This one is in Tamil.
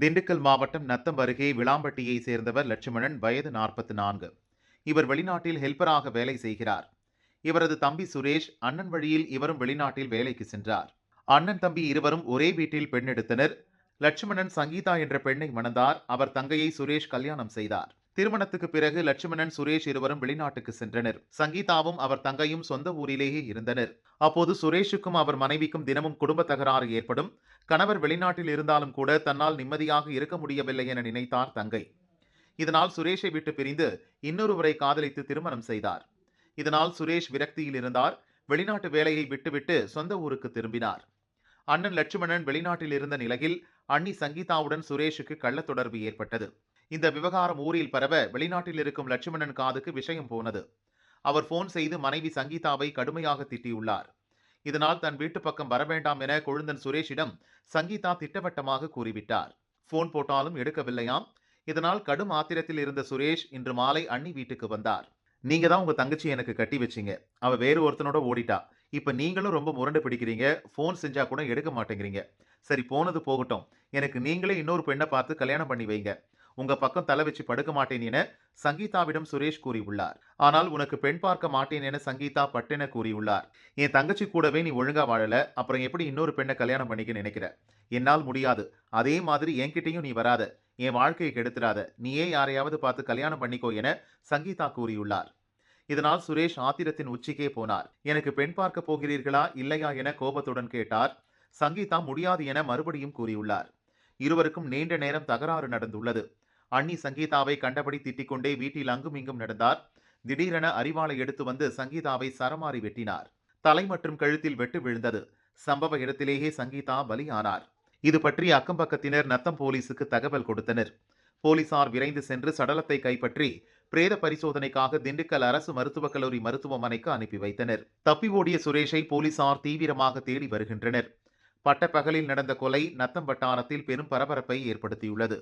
திண்டுக்கல் மாவட்டம் நத்தம் அருகே விளாம்பட்டியை சேர்ந்தவர் லட்சுமணன் வயது நாற்பத்தி நான்கு. இவர் வெளிநாட்டில் ஹெல்பராக வேலை செய்கிறார். இவரது தம்பி சுரேஷ் அண்ணன் வழியில் இவரும் வெளிநாட்டில் வேலைக்கு சென்றார். அண்ணன் தம்பி இருவரும் ஒரே வீட்டில் பெண்ணெடுத்தனர் லட்சுமணன் சங்கீதா என்ற பெண்ணை மணந்தார். அவர் தங்கையை சுரேஷ் கல்யாணம் செய்தார். திருமணத்துக்கு பிறகு லட்சுமணன் சுரேஷ் இருவரும் வெளிநாட்டுக்கு சென்றனர். சங்கீதாவும் அவர் தங்கையும் சொந்த ஊரிலேயே இருந்தனர். அப்போது சுரேஷுக்கும் அவர் மனைவிக்கும் தினமும் குடும்ப தகராறு ஏற்படும். கணவர் வெளிநாட்டில் இருந்தாலும் கூட தன்னால் நிம்மதியாக இருக்க முடியவில்லை என நினைத்தார் தங்கை. இதனால் சுரேஷை விட்டு பிரிந்து இன்னொருவரை காதலித்து திருமணம் செய்தார். இதனால் சுரேஷ் விரக்தியில் இருந்தார். வெளிநாட்டு வேலையை விட்டுவிட்டு சொந்த ஊருக்கு திரும்பினார். அண்ணன் லட்சுமணன் வெளிநாட்டில் இருந்த நிலையில் அண்ணி சங்கீதாவுடன் சுரேஷுக்கு கள்ள தொடர்பு ஏற்பட்டது. இந்த விவகாரம் ஊரில் பரவ வெளிநாட்டில் இருக்கும் லட்சுமணன் காதுக்கு விஷயம் போனது. அவர் போன் செய்து மனைவி சங்கீதாவை கடுமையாக திட்டியுள்ளார். இதனால் தன் வீட்டு பக்கம் வரவேண்டாம் என கொழுந்தன் சுரேஷிடம் சங்கீதா திட்டவட்டமாக கூறிவிட்டார். போன் போட்டாலும் எடுக்கவில்லையாம். இதனால் கடும் ஆத்திரத்தில் இருந்த சுரேஷ் இன்று மாலை அண்ணி வீட்டுக்கு வந்தார். நீங்க தான் உங்க தங்கச்சி எனக்கு கட்டி வச்சீங்க. அவ வேறு ஒருத்தனோட ஓடிட்டா. இப்ப நீங்களும் ரொம்ப முரண்டு பிடிக்கிறீங்க. ஃபோன் செஞ்சா கூட எடுக்க மாட்டேங்கிறீங்க. சரி போனது போகட்டும். எனக்கு நீங்களே இன்னொரு பெண்ணை பார்த்து கல்யாணம் பண்ணி வைங்க. உங்க பக்கம் தலை வச்சு படுக்க மாட்டேன் என சங்கீதாவிடம் சுரேஷ் கூறியுள்ளார். ஆனால் உனக்கு பெண் பார்க்க மாட்டேன் என சங்கீதா பட்டென கூறியுள்ளார். என் தங்கச்சி கூடவே நீ ஒழுங்கா வாழல அப்புறம் எப்படி இன்னொரு பெண்ணை கல்யாணம் பண்ணிக்க நினைக்கிற? என்னால் முடியாது. அதே மாதிரி என்கிட்டயும் நீ வராத. என் வாழ்க்கையை கெடுத்துடாத நீயே யாரையாவது பார்த்து கல்யாணம் பண்ணிக்கோ என சங்கீதா கூறியுள்ளார். இதனால் சுரேஷ் ஆத்திரத்தின் உச்சிக்கே போனார். எனக்கு பெண் பார்க்க போகிறீர்களா இல்லையா என கோபத்துடன் கேட்டார். சங்கீதா முடியாது என மறுபடியும் கூறியுள்ளார். இருவருக்கும் நீண்ட நேரம் தகராறு நடந்துள்ளது. அண்ணி சங்கீதாவை கண்டபடி திட்டிக்கொண்டே வீட்டில் அங்கும் இங்கும் நடந்தார். திடீரென அறிவாளை எடுத்து வந்து சங்கீதாவை சரமாரி வெட்டினார். தலை மற்றும் கழுத்தில் வெட்டு விழுந்தது. சம்பவ இடத்திலேயே சங்கீதா பலியானார். இது பற்றி அக்கம்பக்கத்தினர் நத்தம் போலீசுக்கு தகவல் கொடுத்தனர். போலீசார் விரைந்து சென்று சடலத்தை கைப்பற்றி பிரேத பரிசோதனைக்காக திண்டுக்கல் அரசு மருத்துவக் கல்லூரி மருத்துவமனைக்கு அனுப்பி வைத்தனர். தப்பி ஓடிய சுரேஷை போலீசார் தீவிரமாக தேடி வருகின்றனர். பட்டப்பகலில் நடந்த கொலை நத்தம் வட்டாரத்தில் பெரும் பரபரப்பை ஏற்படுத்தியுள்ளது.